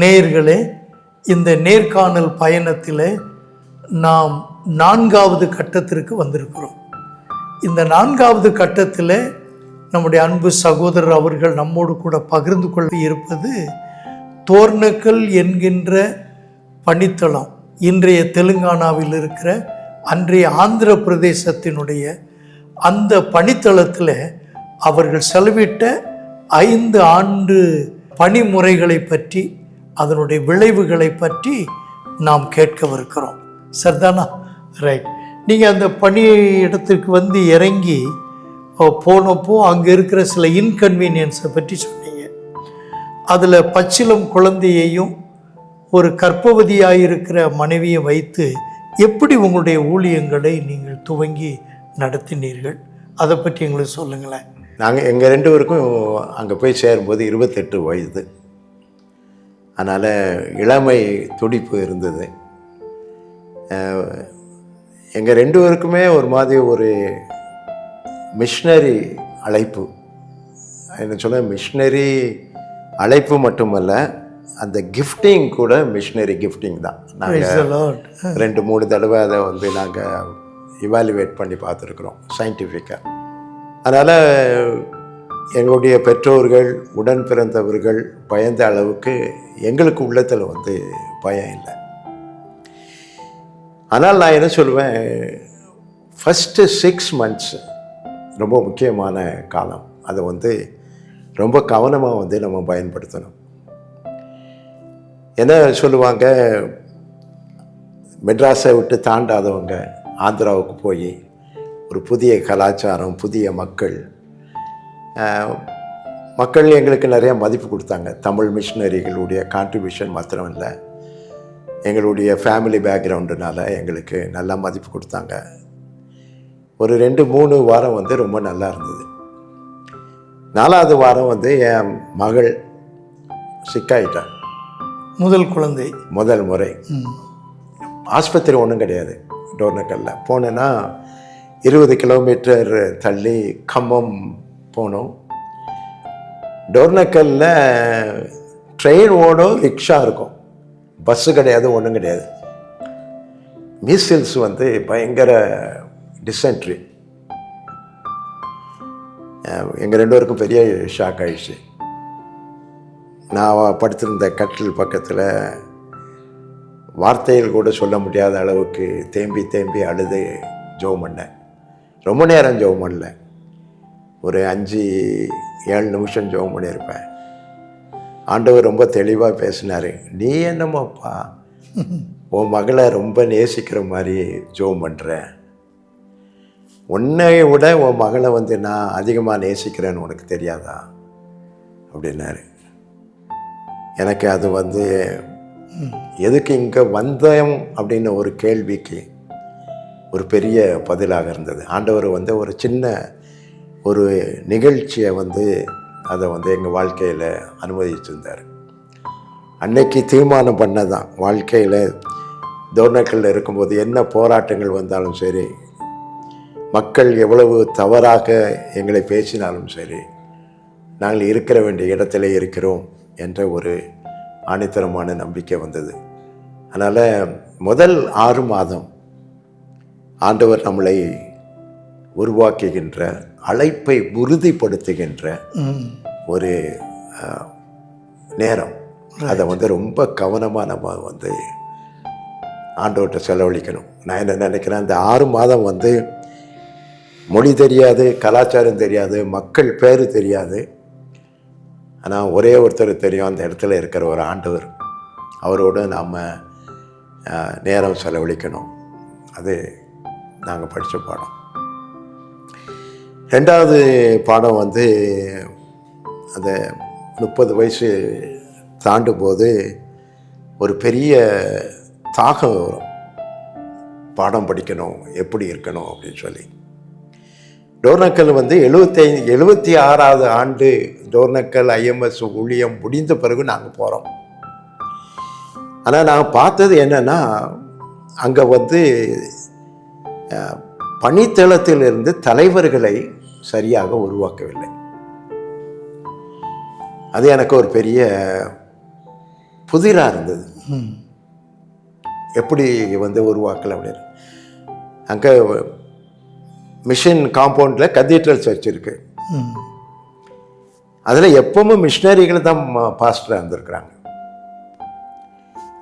நேயர்களே இந்த நேர்காணல் பயணத்தில் நாம் நான்காவது கட்டத்திற்கு வந்திருக்கிறோம். இந்த நான்காவது கட்டத்தில் நம்முடைய அன்பு சகோதரர் அவர்கள் நம்மோடு கூட பகிர்ந்து கொள்ள இருப்பது தோர்ணக்கல் என்கின்ற பணித்தளம். இன்றைய தெலுங்கானாவில் இருக்கிற அன்றைய ஆந்திர பிரதேசத்தினுடைய அந்த பணித்தளத்தில் அவர்கள் செலவிட்ட ஐந்து ஆண்டு பணிமுறைகளை பற்றி அதனுடைய விளைவுகளை பற்றி நாம் கேட்கவிருக்கிறோம். சரிதானா? ரைட் நீங்கள் அந்த பணி இடத்துக்கு வந்து இறங்கி போனப்போ அங்கே இருக்கிற சில இன்கன்வீனியன்ஸை பற்றி சொன்னீங்க. அதில் பச்சிலம் குழந்தையையும் ஒரு கர்ப்பவதியாக இருக்கிற மனைவியை வைத்து எப்படி உங்களுடைய ஊழியங்களை நீங்கள் துவங்கி நடத்தினீர்கள்? அதை பற்றி எங்களுக்கு சொல்லுங்களேன். நாங்கள் எங்கள் ரெண்டு பேருக்கும் அங்கே போய் சேரும்போது இருபத்தெட்டு வயது. அதனால் இளமை துடிப்பு இருந்தது. எங்கள் ரெண்டு பேருக்குமே ஒரு மாதிரி ஒரு மிஷினரி அழைப்பு. என்ன சொல்ல மிஷினரி அழைப்பு மட்டுமல்ல அந்த கிஃப்டிங் கூட மிஷினரி கிஃப்டிங் தான். நாங்கள். ரெண்டு மூணு தடவை அதை வந்து நாங்கள் இவாலுவேட் பண்ணி பார்த்துருக்குறோம் சயின்டிஃபிக்காக அதனால் எங்களுடைய பெற்றோர்கள் உடன் பிறந்தவர்கள் பயந்த அளவுக்கு எங்களுக்கு உள்ளத்தில் வந்து பயம் இல்லை. ஆனால் நான் என்ன சொல்லுவேன் ஃபஸ்ட்டு சிக்ஸ் மந்த்ஸ் ரொம்ப முக்கியமான காலம். அதை வந்து ரொம்ப கவனமாக வந்து நம்ம பயன்படுத்தணும். என்ன சொல்லுவாங்க மெட்ராஸை விட்டு தாண்டாதவங்க ஆந்திராவுக்கு போய் ஒரு புதிய கலாச்சாரம் புதிய மக்கள் மக்கள் எங்களுக்கு நிறைய மதிப்பு கொடுத்தாங்க. தமிழ் மிஷினரிகளுடைய கான்ட்ரிபியூஷன் மாத்திரம் இல்லை. எங்களுடைய ஃபேமிலி பேக்ரவுண்டுனால எங்களுக்கு நல்லா மதிப்பு கொடுத்தாங்க. ஒரு ரெண்டு மூணு வாரம் வந்து ரொம்ப நல்லா இருந்தது. நாலாவது வாரம் வந்து என் மகள் சிக்காயிட்டான் முதல் குழந்தை. முதல் முறை. ஆஸ்பத்திரி ஒன்றும் கிடையாது. டோர்னக்கல்ல. போனேன்னா இருபது கிலோமீட்டர் தள்ளி கம்பம் போனோம். டோர்னக்கல்ல ட்ரெயின் ஓடும் ரிக்ஷா இருக்கும். பஸ்ஸு கிடையாது ஒன்றும் கிடையாது. மீசில்ஸ் வந்து பயங்கர டிசென்ட்ரி. எங்கள் ரெண்டு பேருக்கும் பெரிய ஷாக் ஆயிடுச்சு. நான் படுத்திருந்த கட்டில் பக்கத்தில் வார்த்தைகள் கூட சொல்ல முடியாத அளவுக்கு தேம்பி தேம்பி அழுது ஜோம் பண்ணேன். ரொம்ப நேரம் ஜோம் பண்ணல. ஒரு அஞ்சு ஏழு நிமிஷம் ஜோம் பண்ணியிருப்பேன். ஆண்டவர் ரொம்ப தெளிவாக பேசினார். நீ என்னம்மாப்பா உன் மகளை ரொம்ப நேசிக்கிற மாதிரி ஜோம் பண்ணுற உன்னை விட உன் மகளை வந்து நான் அதிகமாக நேசிக்கிறேன்னு உனக்கு தெரியாதா? அப்படின்னாரு. எனக்கு அது வந்து எதுக்கு இங்கே வந்தோம் அப்படின்னு ஒரு கேள்விக்கு ஒரு பெரிய பதிலாக இருந்தது. ஆண்டவர் வந்து ஒரு சின்ன ஒரு நிகழ்ச்சியை வந்து அதை வந்து எங்கள் வாழ்க்கையில் அனுமதிச்சிருந்தார். அன்னைக்கு தீர்மானம் பண்ணதான். வாழ்க்கையில் தோர்ணக்கல்ல இருக்கும்போது என்ன போராட்டங்கள் வந்தாலும் சரி மக்கள் எவ்வளவு தவறாக எங்களை பேசினாலும் சரி நாங்கள் இருக்கிற வேண்டிய இடத்துல இருக்கிறோம் என்ற ஒரு ஆணித்தரமான நம்பிக்கை வந்தது. அதனால் முதல் ஆறு மாதம் ஆண்டவர் நம்மளை உருவாக்குகின்ற அழைப்பை உறுதிப்படுத்துகின்ற. ஒரு நேரம். அதை வந்து ரொம்ப கவனமாக நம்ம வந்து ஆண்டவர்கிட்ட செலவழிக்கணும். நான் என்ன நினைக்கிறேன் அந்த ஆறு மாதம் வந்து மொழி தெரியாது கலாச்சாரம் தெரியாது மக்கள் பேர் தெரியாது. ஆனால் ஒரே ஒருத்தர் தெரியும் அந்த இடத்துல இருக்கிற ஒரு ஆண்டவர். அவரோடு நாம் நேரம் செலவழிக்கணும். அது நாங்கள் படித்த பாடம். ரெண்டாவது பாடம் வந்து அந்த முப்பது வயசு தாண்டும் போது ஒரு பெரிய தாகம் வரும். பாடம் படிக்கணும் எப்படி இருக்கணும் அப்படின்னு சொல்லி. டோர்னக்கல் வந்து எழுபத்தை எழுபத்தி ஆறாவது ஆண்டு டோர்னக்கல் ஐஎம்எஸ் ஊழியம் முடிந்த பிறகு நாங்கள் போகிறோம் ஆனால் நாங்கள் பார்த்தது என்னென்னா அங்கே வந்து பணித்தளத்திலிருந்து தலைவர்களை சரியாக உருவாக்கவில்லை. அது எனக்கு ஒரு பெரிய புதிராக இருந்தது. எப்படி வந்து உருவாக்கல அப்படின்னு அங்கே மிஷன் காம்பவுண்டில் கதீட்ரல் சர்ச் இருக்கு ம். அதில் எப்பவும் மிஷினரிகள் தான் பாஸ்டராக இருந்திருக்கிறாங்க.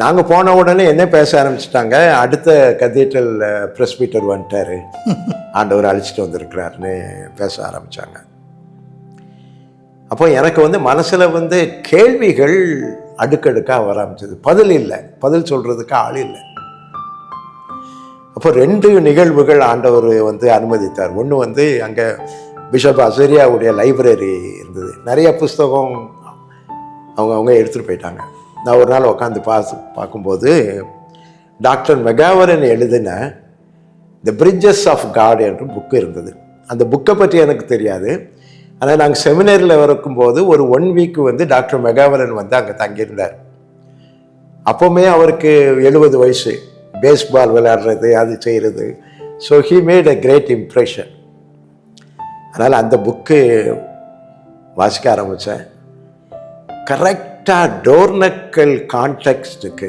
நாங்கள் போன உடனே என்ன பேச ஆரம்பிச்சிட்டாங்க? அடுத்த கதீட்ரல் பிரஸ்பீட்டர் வந்துட்டாரு. ஆண்டவர் அழைச்சிட்டு வந்திருக்கிறாருன்னு பேச ஆரம்பித்தாங்க அப்போ எனக்கு வந்து மனசில் வந்து கேள்விகள் அடுக்கடுக்காக வர ஆரம்பிச்சது. பதில் இல்லை. பதில் சொல்கிறதுக்கு ஆள் இல்லை. அப்போ ரெண்டு நிகழ்வுகள் ஆண்டவர் வந்து அனுமதித்தார். ஒன்று வந்து அங்கே பிஷப் அசரியாவுடைய லைப்ரரி இருந்தது. நிறைய புஸ்தகம் அவங்க அவங்க எடுத்துகிட்டு போயிட்டாங்க. நான் ஒரு நாள் உட்காந்து பார்த்து பார்க்கும்போது டாக்டர் மெகாவரன் எழுதின த பிரிட்ஜஸ் ஆஃப் காட் என்று புக்கு இருந்தது. அந்த புக்கை பற்றி எனக்கு தெரியாது. ஆனால் நாங்கள் செமினரில் இருக்கும்போது ஒரு ஒன் வீக் வந்து டாக்டர் மெகாவரன் வந்து அங்கே தங்கியிருந்தார். அப்போவுமே அவருக்கு எழுபது வயசு. பேஸ்பால் விளையாடுறது அது செய்கிறது so he made a great impression அதனால் அந்த புக்கு வாசிக்க ஆரம்பித்தேன் கரெக்ட் கரெக்டாக டோர்னக்கல் கான்டெக்ஸ்டுக்கு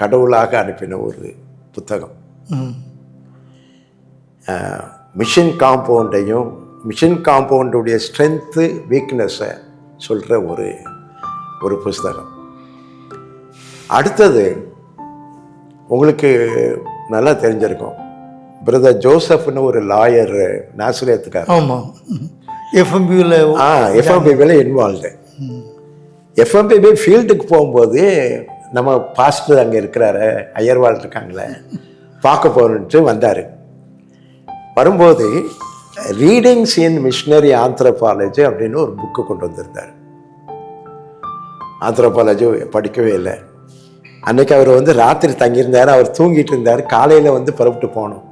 கடவுளாக அனுப்பின ஒரு புத்தகம். மிஷின் காம்பவுண்டையும் மிஷின் காம்பவுண்டுடைய ஸ்ட்ரென்த்து வீக்னஸை சொல்கிற ஒரு ஒரு புஸ்தகம். அடுத்தது உங்களுக்கு நல்லா தெரிஞ்சிருக்கும். பிரதர் ஜோசப்னு ஒரு லாயர் நாசிரியத்துக்கார் ஆமாம். எஃப்எம்பியில் ஆ எஃப்எம்பிபியில் இன்வால்வ்டு எஃப்எம்பிபி ஃபீல்டுக்கு போகும்போது நம்ம பாஸ்டர் அங்கே இருக்கிறாரு ஐயர்வாள் இருக்காங்களே. பார்க்க போகிறோன்ட்டு வந்தார். வரும்போது ரீடிங்ஸ் இன் மிஷினரி ஆந்த்ரோபாலஜி அப்படின்னு ஒரு புக்கு கொண்டு வந்திருந்தார். ஆந்த்ரோபாலஜி படிக்கவே இல்லை. அன்னைக்கு அவர் வந்து ராத்திரி தங்கியிருந்தார் அவர் தூங்கிட்டு இருந்தார் காலையில் வந்து புறப்பட்டு போனோம்.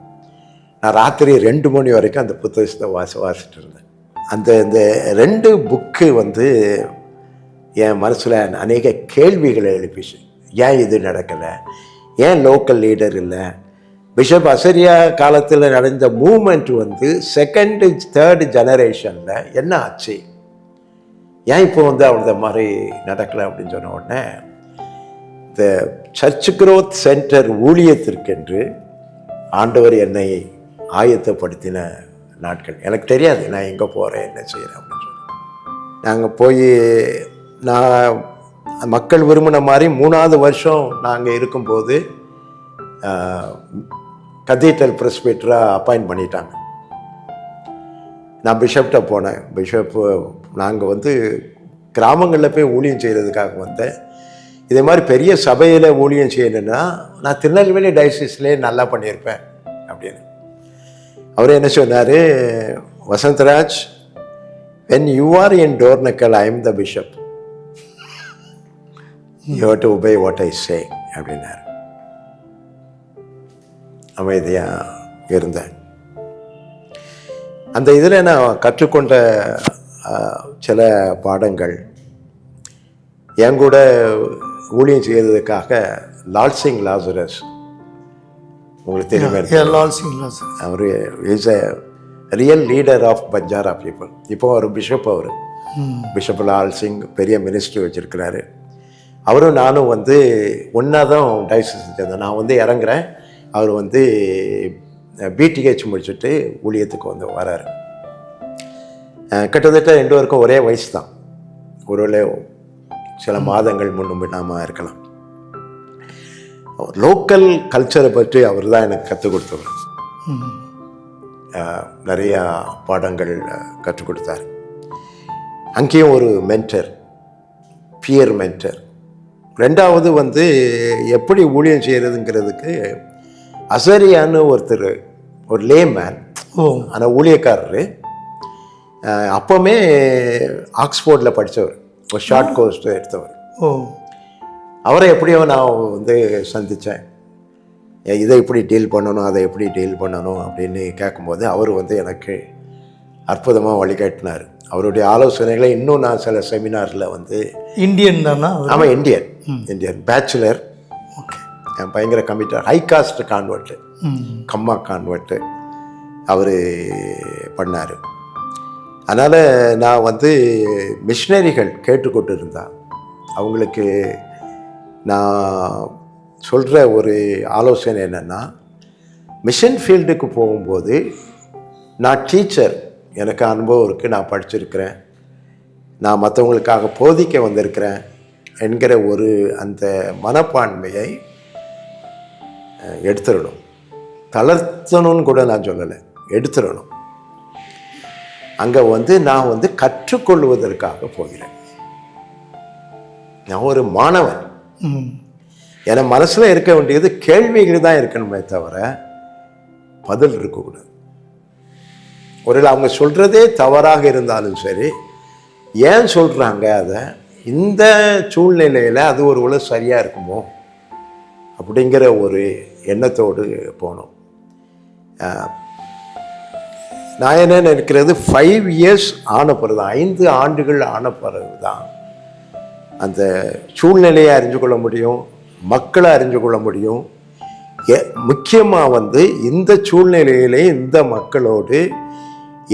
நான் ராத்திரி ரெண்டு மணி வரைக்கும் அந்த புத்தகத்தை வாசி வாசிட்டு இருந்தேன். அந்த இந்த ரெண்டு புக்கு வந்து என் மனசில் அநேக கேள்விகளை எழுப்பிச்சு. ஏன் இது நடக்கலை? ஏன் லோக்கல் லீடர் இல்லை? பிஷப் அசரியா காலத்தில் நடந்த மூமெண்ட் வந்து செகண்டு தேர்டு ஜெனரேஷனில் என்ன ஆச்சு? ஏன் இப்போ வந்து அந்த மாதிரி நடக்கலை அப்படின்னு சொன்ன உடனே இந்த சர்ச் குரோத் சென்டர் ஊழியத்திற்கென்று ஆண்டவர் என்னை ஆயத்தப்படுத்தின நாட்கள். எனக்கு தெரியாது நான் எங்கே போகிறேன் என்ன செய்கிறேன் அப்படின்னு சொல்லி நாங்கள் போய் நான் மக்கள் விரும்பின மாதிரி மூணாவது வருஷம் நாங்கள் இருக்கும்போது கதீட்டல் ப்ரெஸ்பீட்டராக அப்பாயிண்ட் பண்ணிட்டாங்க. நான் பிஷப்கிட்ட போனேன். பிஷப் நாங்கள் வந்து கிராமங்களில் போய் ஊழியம் செய்கிறதுக்காக வந்தேன். இதே மாதிரி பெரிய சபையில் ஊழியம் செய்யணுன்னா நான் திருநெல்வேலி டயசிஸ்லேயே நல்லா பண்ணியிருப்பேன் அப்படின்னு. அவர் என்ன சொன்னார் Vasantharaj when you are in Dornakal I am the bishop you to obey what I say அப்படின்னார். அமைதியாக இருந்தேன் அந்த இதில் நான் கற்றுக்கொண்ட சில பாடங்கள் என் கூட ஊழியம் செய்ததுக்காக லால்சிங் லாசரஸ் உங்களுக்கு தெரியுமே? லால் அவர் is a real leader of Banjara people இப்போ அவர் பிஷப் அவர். பிஷப் லால் சிங் பெரிய மினிஸ்ட்ரி வச்சுருக்கிறாரு. அவரும் நானும் வந்து ஒன்றா தான் டைசஸ் சேர்ந்தோம் நான் வந்து இறங்குறேன். அவர் வந்து பிடிஹெச் முடிச்சுட்டு ஊழியத்துக்கு வந்து வராரு. கிட்டத்தட்ட ரெண்டு பேருக்கும் ஒரே வயசு தான் ஒரு சில மாதங்கள் முன்னும் பின்னாமல் இருக்கலாம். லோக்கல் கல்ச்சரை பற்றி அவர் தான் எனக்கு கற்றுக் கொடுத்தவர். நிறையா பாடங்கள் கற்றுக் கொடுத்தார். அங்கேயும் ஒரு மென்டர் பியர் மென்டர் ரெண்டாவது வந்து எப்படி ஊழியம் செய்கிறதுங்கிறதுக்கு அசரியான்னு ஒருத்தர் ஒரு லேமேன் ஓ. ஆனால் ஊழியக்காரர் அப்போவுமே ஆக்ஸ்போர்டில் படித்தவர் ஒரு ஷார்ட் கோர்ஸ் எடுத்தவர். அவரை எப்படியோ நான் வந்து சந்தித்தேன் இதை எப்படி டீல் பண்ணணும் அதை எப்படி டீல் பண்ணணும் அப்படின்னு கேட்கும்போது அவர் வந்து எனக்கு அற்புதமாக வழிகாட்டினார். அவருடைய ஆலோசனைகளை இன்னும் நான் சில செமினாரில் வந்து இந்தியன் தானா? ஆமாம் இந்தியன். இந்தியன் பேச்சுலர் ஓகே பயங்கர கமிட்டர் ஹை காஸ்ட் கான்வெர்ட்டு கம்மா கான்வெர்ட்டு அவர் பண்ணார். அதனால் நான் வந்து மிஷினரிகள் கேட்டுக்கொண்டு இருந்தா அவங்களுக்கு நான் சொல்கிற ஒரு ஆலோசனை என்னென்னா மிஷன் ஃபீல்டுக்கு போகும்போது நான் டீச்சர் எனக்கு அனுபவம் இருக்குது நான் படிச்சிருக்கிறேன். நான் மற்றவங்களுக்காக போதிக்க வந்திருக்கிறேன். என்கிற ஒரு அந்த மனப்பான்மையை எடுத்துடணும். தளர்த்தணும்னு கூட நான் சொல்லலை எடுத்துடணும். அங்கே வந்து நான் வந்து கற்றுக்கொள்வதற்காக போகிறேன். நான் ஒரு மாணவன். என் மனசில் இருக்க வேண்டியது கேள்விகள் தான் இருக்கணுமே தவிர பதில் இருக்கக்கூடாது. ஒருவேளை அவங்க சொல்கிறதே தவறாக இருந்தாலும் சரி ஏன் சொல்கிறாங்க அதை? இந்த சூழ்நிலையில் அது ஒரு உலக சரியாக இருக்குமோ அப்படிங்கிற ஒரு எண்ணத்தோடு போனோம். நான் என்ன நினைக்கிறது? ஃபைவ் இயர்ஸ் ஆன பிறகு தான் ஐந்து ஆண்டுகள் ஆன பிறகு தான் அந்த சூழ்நிலையை அறிஞ்சு கொள்ள முடியும் மக்களை அறிஞ்சு கொள்ள முடியும். முக்கியமாக வந்து இந்த சூழ்நிலையிலே இந்த மக்களோடு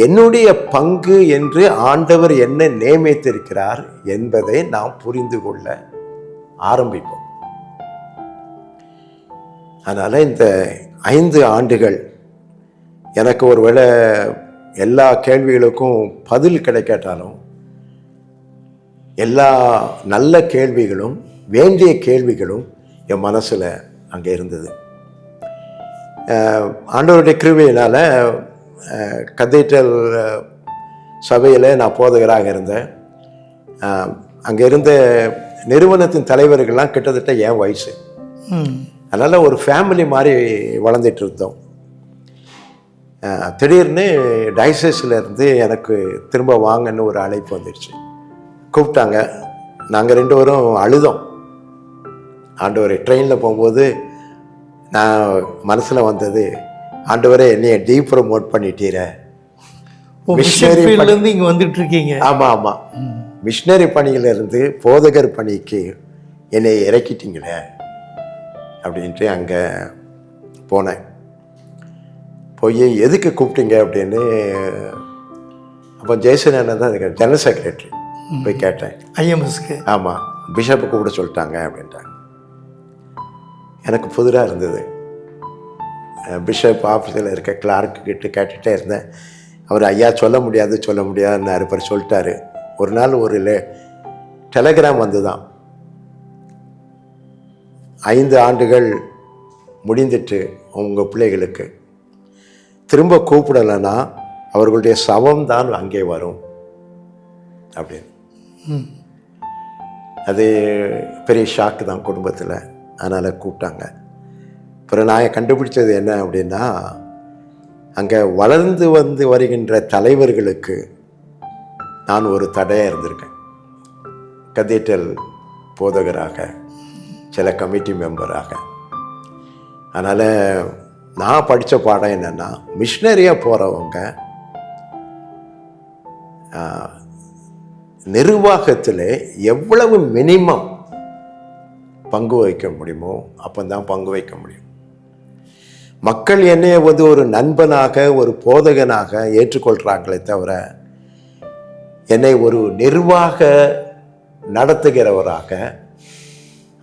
என்னுடைய பங்கு என்று ஆண்டவர் என்ன நியமித்திருக்கிறார் என்பதை நாம் புரிந்து கொள்ள ஆரம்பிப்போம். அதனால் இந்த ஐந்து ஆண்டுகள் எனக்கு ஒருவேளை எல்லா கேள்விகளுக்கும் பதில் கிடைக்காட்டாலும் எல்லா நல்ல கேள்விகளும் வேண்டிய கேள்விகளும் என் மனசில் அங்கே இருந்தது. ஆண்டவருடைய கிருபையினால் கத்தீட்ரல் சபையில் நான் போதகராக இருந்தேன். அங்கே இருந்த நிறுவனத்தின் தலைவர்கள்லாம் கிட்டத்தட்ட என் வயசு. அதனால் ஒரு ஃபேமிலி மாதிரி வளர்ந்துட்டு இருந்தோம். திடீர்னு இருந்து எனக்கு திரும்ப வாங்கன்னு ஒரு அழைப்பு வந்துடுச்சு கூப்பிட்டாங்க. நாங்கள் ரெண்டு பேரும் அழுதோம். ஆண்டவரை ட்ரெயினில் போகும்போது நான் மனசில் வந்தது ஆண்டவரே என்னைய டீ ப்ரமோட் பண்ணிட்டீர. மிஷன் Missionary ஃபீல்ட்லேருந்து இங்கே வந்துட்டு இருக்கீங்க ஆமாம் ஆமாம் மிஷினரி பணியிலிருந்து போதகர் பணிக்கு என்னை இறக்கிட்டீங்களே அப்படின்ட்டு அங்கே போனேன். போய் எதுக்கு கூப்பிட்டீங்க? அப்படின்னு அப்போ ஜெயசன் அண்ணன் தான் இருக்கார் ஜெனரல் செக்ரட்டரி போய் கேட்டேன். ஐஎம்எஸ்க்கு ஆமாம் பிஷப்பை கூப்பிட சொல்லிட்டாங்க அப்படின்ட்டாங்க. எனக்கு புதிராக இருந்தது. பிஷப் ஆஃபீஸில் இருக்க கிளார்க்கு கிட்ட கேட்டுகிட்டே இருந்தேன். அவர் ஐயா சொல்ல முடியாது சொல்ல முடியாதுன்னு அறுப்பர் சொல்லிட்டாரு. ஒரு நாள் ஒரு லே டெலகிராம் வந்து தான் ஐந்து ஆண்டுகள் முடிந்துட்டு உங்கள் பிள்ளைகளுக்கு. திரும்ப கூப்பிடலைன்னா அவர்களுடைய சவம் தான் அங்கே வரும். அப்படின்னு. அது பெரிய ஷாக்கு தான் குடும்பத்தில். அதனால் கூப்பிட்டாங்க. அப்புறம் நான் கண்டுபிடிச்சது என்ன அப்படின்னா அங்கே வளர்ந்து வந்து வருகின்ற தலைவர்களுக்கு நான் ஒரு தடையாக இருந்திருக்கேன். கதீட்ரல் போதகராக சில கமிட்டி மெம்பராக. அதனால் நான் படித்த பாடம் என்னென்னா மிஷினரியாக போகிறவங்க நிர்வாகத்தில் எவ்வளவு மினிமம் பங்கு வகிக்க முடியுமோ அப்போ தான் பங்கு வைக்க முடியும். மக்கள் என்னைய வந்து ஒரு நண்பனாக ஒரு போதகனாக ஏற்றுக்கொள்கிறாங்களே தவிர என்னை ஒரு நிர்வாக நடத்துகிறவராக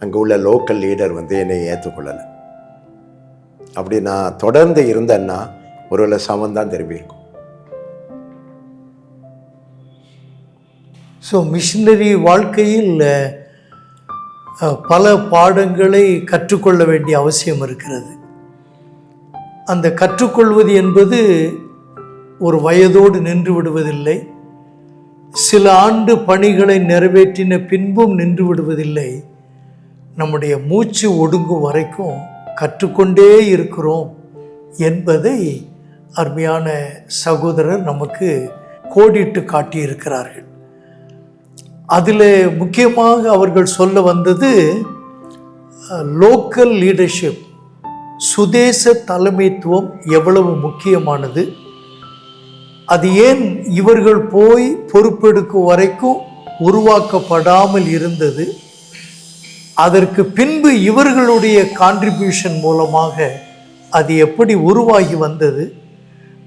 அங்கே உள்ள லோக்கல் லீடர் வந்து என்னை ஏற்றுக்கொள்ளலை. அப்படி நான் தொடர்ந்து இருந்தேன்னா ஒருவேளை சமம் தான் திரும்பி ஸோ மிஷினரி வாழ்க்கையில் பல பாடங்களை கற்றுக்கொள்ள வேண்டிய அவசியம் இருக்கிறது. அந்த கற்றுக்கொள்வது என்பது ஒரு வயதோடு நின்று விடுவதில்லை. சில ஆண்டு பணிகளை நிறைவேற்றின பின்பும் நின்று விடுவதில்லை. நம்முடைய மூச்சு ஒடுங்கும் வரைக்கும் கற்றுக்கொண்டே இருக்கிறோம் என்பதை அருமையான சகோதரர் நமக்கு கோடிட்டு காட்டியிருக்கிறார்கள். அதில் முக்கியமாக அவர்கள் சொல்ல வந்தது லோக்கல் லீடர்ஷிப் சுதேச தலைமைத்துவம் எவ்வளவு முக்கியமானது? அது ஏன் இவர்கள் போய் பொறுப்பெடுக்கும் வரைக்கும் உருவாக்கப்படாமல் இருந்தது? அதற்கு பின்பு இவர்களுடைய கான்ட்ரிபியூஷன் மூலமாக அது எப்படி உருவாகி வந்தது?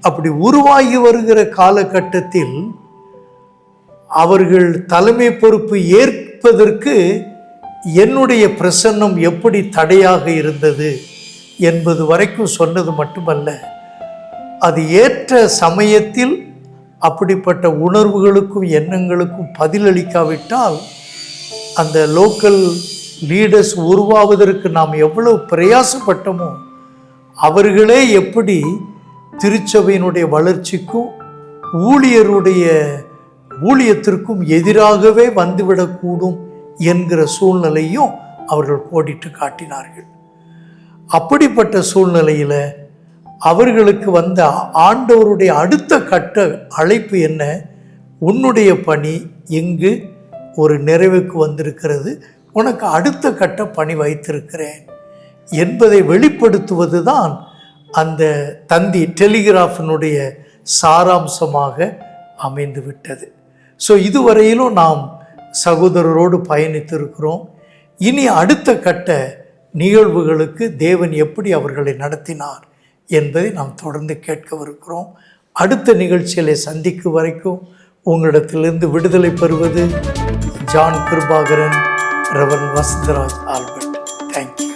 அப்படி உருவாகி வருகிற காலகட்டத்தில் அவர்கள் தலைமை பொறுப்பு ஏற்பதற்கு என்னுடைய பிரசன்னம் எப்படி தடையாக இருந்தது? என்பது வரைக்கும் சொன்னது மட்டுமல்ல அது ஏற்ற சமயத்தில் அப்படிப்பட்ட உணர்வுகளுக்கும் எண்ணங்களுக்கும் பதிலளிக்காவிட்டால் அந்த லோக்கல் லீடர்ஸ் உருவாவதற்கு நாம் எவ்வளவு பிரயாசப்பட்டோமோ அவர்களே எப்படி திருச்சபையினுடைய வளர்ச்சிக்கும் ஊழியருடைய ஊழியத்திற்கும் எதிராகவே வந்துவிடக்கூடும் என்கிற சூழ்நிலையும் அவர்கள் கோடிட்டு காட்டினார்கள். அப்படிப்பட்ட சூழ்நிலையில் அவர்களுக்கு வந்த ஆண்டவருடைய அடுத்த கட்ட அழைப்பு என்ன? உன்னுடைய பணி எங்கு ஒரு நிறைவுக்கு வந்திருக்கிறது. உனக்கு அடுத்த கட்ட பணி வைத்திருக்கிறேன் என்பதை வெளிப்படுத்துவது தான் அந்த தந்தி டெலிகிராஃபினுடைய சாராம்சமாக அமைந்து விட்டது ஸோ இதுவரையிலும் நாம் சகோதரரோடு பயணித்திருக்கிறோம். இனி அடுத்த கட்ட நிகழ்வுகளுக்கு தேவன் எப்படி அவர்களை நடத்தினார் என்பதை நாம் தொடர்ந்து கேட்கவிருக்கிறோம். அடுத்த நிகழ்ச்சிகளை சந்திக்கும் வரைக்கும் உங்களிடத்திலிருந்து விடுதலை பெறுவது ஜான் கிருபாகரன் ரவன் வசந்தராஜ் ஆல்பர்ட். Thank you